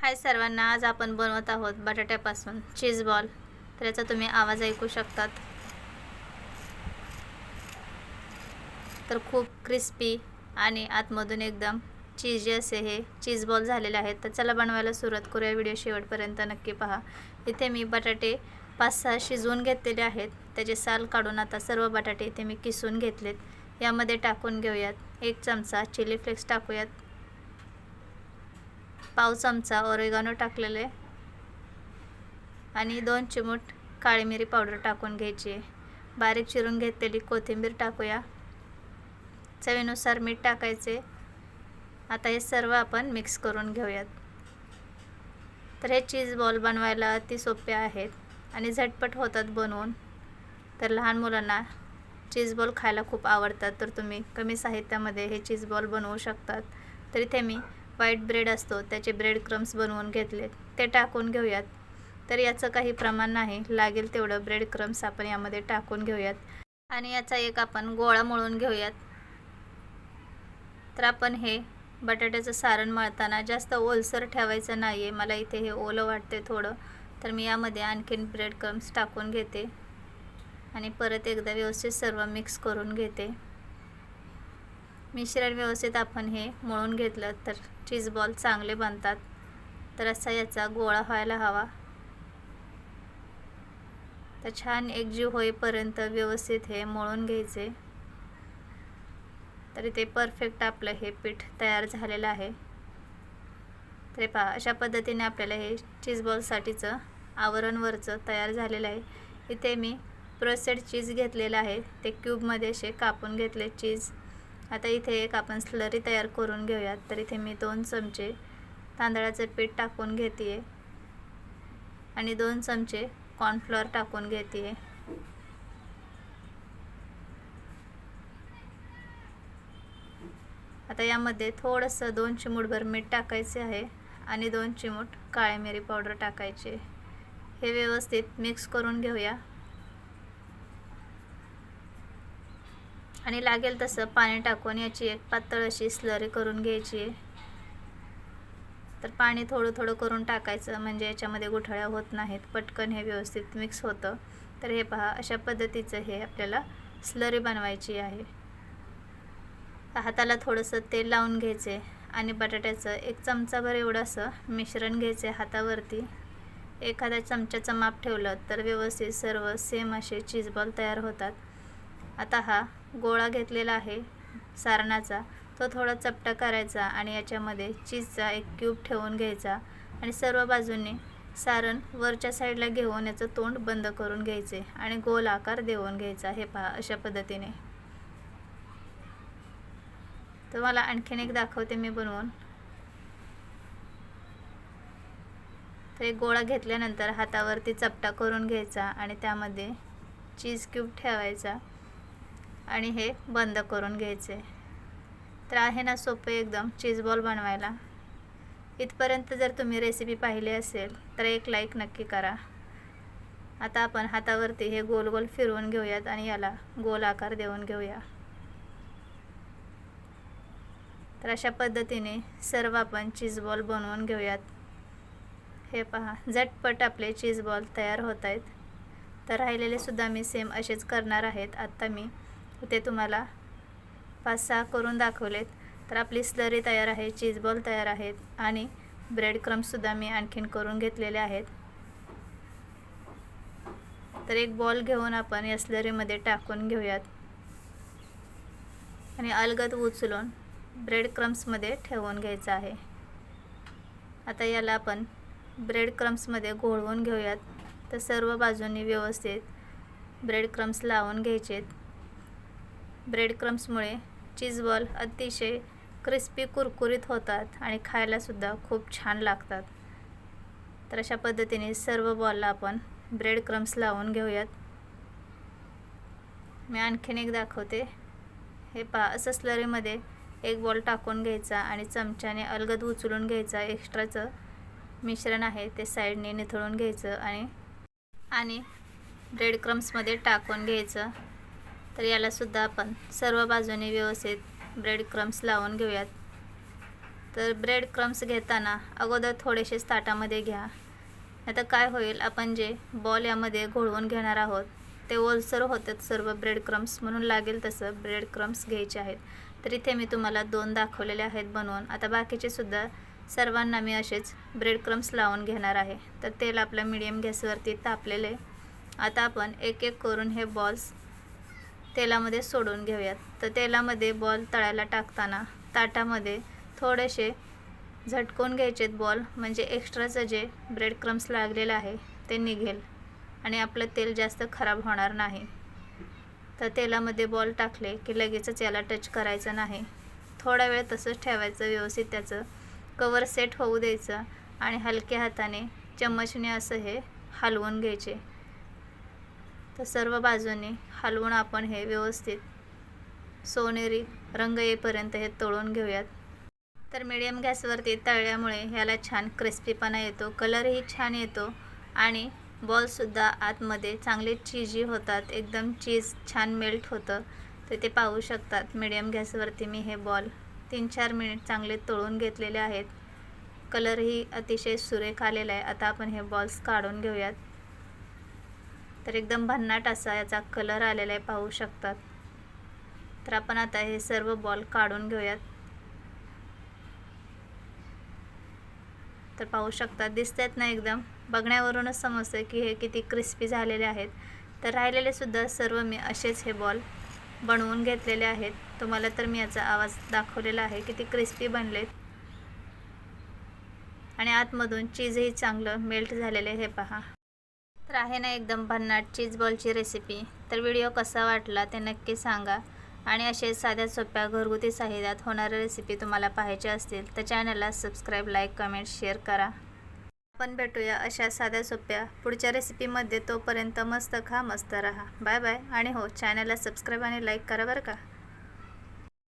हाय सर्वांना आज आपण बनवत आहोत बटाट्यापासून चीज बॉल तर याचा तुम्ही आवाज ऐकू शकतात. तर खूप क्रिस्पी आणि आतमधून एकदम चीजी असे हे चीज बॉल झालेले आहेत. तर चला बनवायला सुरुवात करूया. व्हिडिओ शेवटपर्यंत नक्की पहा. इथे मी बटाटे पाच सहा शिजवून घेतलेले आहेत. त्याचे साल काढून आता सर्व बटाटे इथे मी किसून घेतलेत. यामध्ये टाकून घेऊयात. एक चमचा चिली फ्लेक्स टाकूयात. पाव चमचा ओरेगानो टाकलेले आणि दोन चिमूट काळी मिरी पावडर टाकून घ्यायची आहे. बारीक चिरून घेतलेली कोथिंबीर टाकूया. चवीनुसार मीठ टाकायचे. आता हे सर्व आपण मिक्स करून घेऊयात. तर हे चीज बॉल बनवायला अति सोपे आहेत आणि झटपट होतात बनवून. तर लहान मुलांना चीज बॉल खायला खूप आवडतात. तर तुम्ही कमी साहित्यामध्ये हे चीज बॉल बनवू शकतात. तर इथे मी व्हाईट ब्रेड असतो त्याचे ब्रेड क्रम्स बनवून घेतलेत ते टाकून घेऊयात. तर याचं काही प्रमाण नाही लागेल तेवढं ब्रेड क्रम्स आपण यामध्ये टाकून घेऊयात. आणि याचा एक आपण गोळा मळून घेऊयात. तर आपण हे बटाट्याचं सारण मळताना जास्त ओलसर ठेवायचं नाही आहे मला इथे हे ओलं वाटते थोडं. तर मी यामध्ये आणखीन ब्रेड क्रम्स टाकून घेते. आणि परत एकदा व्यवस्थित सर्व मिक्स करून घेते. मिश्रण व्यवस्थित आपण हे मळून घेतलं तर चीज बॉल चांगले बनतात. तर असा याचा गोळा व्हायला हवा. तर छान एकजीव होईपर्यंत व्यवस्थित हे मळून घ्यायचे. तर इथे परफेक्ट आपलं हे पीठ तयार झालेलं आहे. तरी पहा अशा पद्धतीने आपल्याला हे चीज बॉलसाठीचं आवरणवरचं तयार झालेलं आहे. इथे मी प्रोसेड चीज घेतलेलं आहे. ते क्यूबमध्ये असे कापून घेतले चीज आता इथे एक आपण स्लरी तयार करून घेऊयात. तर इथे मी दोन चमचे तांदळाचं पीठ टाकून घेते आहे आणि दोन चमचे कॉर्नफ्लॉवर टाकून घेते आहे आता यामध्ये थोडंसं दोन चिमूटभर मीठ टाकायचे आहे आणि दोन चिमूट काळी मिरी पावडर टाकायचे हे व्यवस्थित मिक्स करून घेऊया. आणि लागेल तसं पाणी टाकून याची एक पातळ अशी स्लरी करून घ्यायची. आहे तर पाणी थोडं थोडं करून टाकायचं म्हणजे याच्यामध्ये गुठळ्या होत नाहीत. पटकन हे व्यवस्थित मिक्स होतं. तर हे पहा अशा पद्धतीचं हे आपल्याला स्लरी बनवायची आहे. हाताला थोडंसं तेल लावून घ्यायचे आणि बटाट्याचं एक चमचाभर एवढं असं मिश्रण घ्यायचे हातावरती. एखाद्या चमच्याचं माप ठेवलं तर व्यवस्थित सर्व सेम असे चीजबॉल तयार होतात. आता हा गोळा घेतलेला आहे सारणाचा. तो थोडा चपटा करायचा आणि याच्यामध्ये चीजचा एक क्यूब ठेवून घ्यायचा आणि सर्व बाजूने सारण वरच्या साईडला घेऊन याचं तोंड बंद करून घ्यायचे आणि गोल आकार देऊन घ्यायचा. हे पहा अशा पद्धतीने. तुम्हाला मला आणखीन एक दाखवते मी बनवून. तर एक गोळा घेतल्यानंतर हातावरती चपटा करून घ्यायचा आणि त्यामध्ये चीज क्यूब ठेवायचा. आणि हे बंद करून घ्यायचे. तर आहे ना सोपे एकदम चीज बॉल बनवायला. इथपर्यंत जर तुम्ही रेसिपी पाहिली असेल तर एक लाईक नक्की करा. आता आपण हातावरती हे गोल गोल फिरवून घेऊयात आणि याला गोल आकार देऊन घेऊया. तर अशा पद्धतीने सर्व आपण चीज बॉल बनवून घेऊयात. हे पहा झटपट आपले चीज बॉल तयार होत आहेत. तर राहिलेले सुद्धा मी सेम असेच करणार आहेत. आत्ता मी ते तुम्हाला. पाच सहा करून दाखवलेत तर आपली स्लरी तयार आहे चीजबॉल तयार आहेत आणि ब्रेड क्रम्ससुद्धा मी आणखीन करून घेतलेले आहेत. तर एक बॉल घेऊन आपण या स्लरीमध्ये टाकून घेऊयात. आणि अलगद उचलून ब्रेड क्रम्समध्ये ठेवून घ्यायचं आहे. आता याला आपण ब्रेड क्रम्समध्ये घोळवून घेऊयात. तर सर्व बाजूंनी व्यवस्थित ब्रेड क्रम्स लावून घ्यायचेत. ब्रेड क्रम्समुळे चीज बॉल अतिशय क्रिस्पी कुरकुरीत होतात आणि खायलासुद्धा खूप छान लागतात. तर अशा पद्धतीने सर्व बॉलला आपण ब्रेड क्रम्स लावून घेऊयात. मी आणखीन एक दाखवते. हे पा असं स्लरीमध्ये एक बॉल टाकून घ्यायचा आणि चमच्याने अलगद उचलून घ्यायचा. एक्स्ट्राचं मिश्रण आहे ते साईडने निथळून घ्यायचं आणि आणि ब्रेड क्रम्समध्ये टाकून घ्यायचं. तर यालासुद्धा आपण सर्व बाजूने व्यवस्थित ब्रेड क्रम्स लावून घेऊयात. तर ब्रेड क्रम्स घेताना अगोदर थोडेसेच ताटामध्ये घ्या. आता काय होईल आपण जे बॉल यामध्ये घोळवून घेणार आहोत ते ओलसर होतात सर्व ब्रेड क्रम्स म्हणून लागेल तसं ब्रेड क्रम्स घ्यायचे आहेत. तर इथे मी तुम्हाला दोन दाखवलेले आहेत बनवून. आता बाकीचे सुद्धा सर्वांना मी असेच ब्रेड क्रम्स लावून घेणार आहे. तर तेल आपल्या मिडियम गॅसवरती तापलेले. आता आपण एक एक करून हे बॉल्स तेलामध्ये सोडून घेऊयात. तर तेलामध्ये बॉल तळायला टाकताना ताटामध्ये थोडेसे झटकून घ्यायचेत बॉल म्हणजे एक्स्ट्राचं जे ब्रेड क्रम्स लागलेलं आहे ते निघेल आणि आपलं तेल जास्त खराब होणार नाही. तर तेलामध्ये बॉल टाकले की लगेचच याला टच करायचं नाही. थोडा वेळ तसंच ठेवायचं व्यवस्थित त्याचं कवर सेट होऊ द्यायचं आणि हलक्या हाताने चम्मचने असं हे हलवून घ्यायचे. तर सर्व बाजूने हलवून आपण हे व्यवस्थित सोनेरी रंग येईपर्यंत हे तळून घेऊयात. तर मिडियम गॅसवरती तळल्यामुळे ह्याला छान क्रिस्पीपणा येतो कलरही छान येतो आणि बॉलसुद्धा आतमध्ये चांगले चीजी होतात एकदम चीज छान मेल्ट होतं. तर ते पाहू शकतात. मिडियम गॅसवरती मी हे बॉल तीन चार मिनिट चांगले तळून घेतलेले आहेत. कलरही अतिशय सुरेख आलेला आहे. आता आपण हे बॉल्स काढून घेऊयात. तर एकदम भन्नाट असा याचा कलर आलेला आहे पाहू शकतात तर आपण आता हे सर्व बॉल काढून घेऊयात. तर पाहू शकतात दिसतात ना एकदम? बघण्यावरूनच समजतं की हे किती क्रिस्पी झालेले आहेत. तर राहिलेले सुद्धा सर्व मी असेच हे बॉल बनवून घेतलेले आहेत. तुम्हाला तर मी याचा आवाज दाखवलेला आहे किती क्रिस्पी बनलेत. आणि आतमधून चीजही चांगलं मेल्ट झालेले हे पहा. तर आहे ना एकदम भन्नाट चीज बॉलची रेसिपी तर व्हिडिओ कसा वाटला ते नक्की सांगा. आणि असे साध्या सोप्या घरगुती साहित्यात होणाऱ्या रेसिपी तुम्हाला पाहायच्या असतील तर चॅनलला सबस्क्राईब लाईक कमेंट शेअर करा. आपण भेटूया अशा साध्या सोप्या पुढच्या रेसिपीमध्ये तोपर्यंत मस्त खा मस्त राहा. बाय बाय आणि हो चॅनलला सबस्क्राईब आणि लाईक करा बरं का.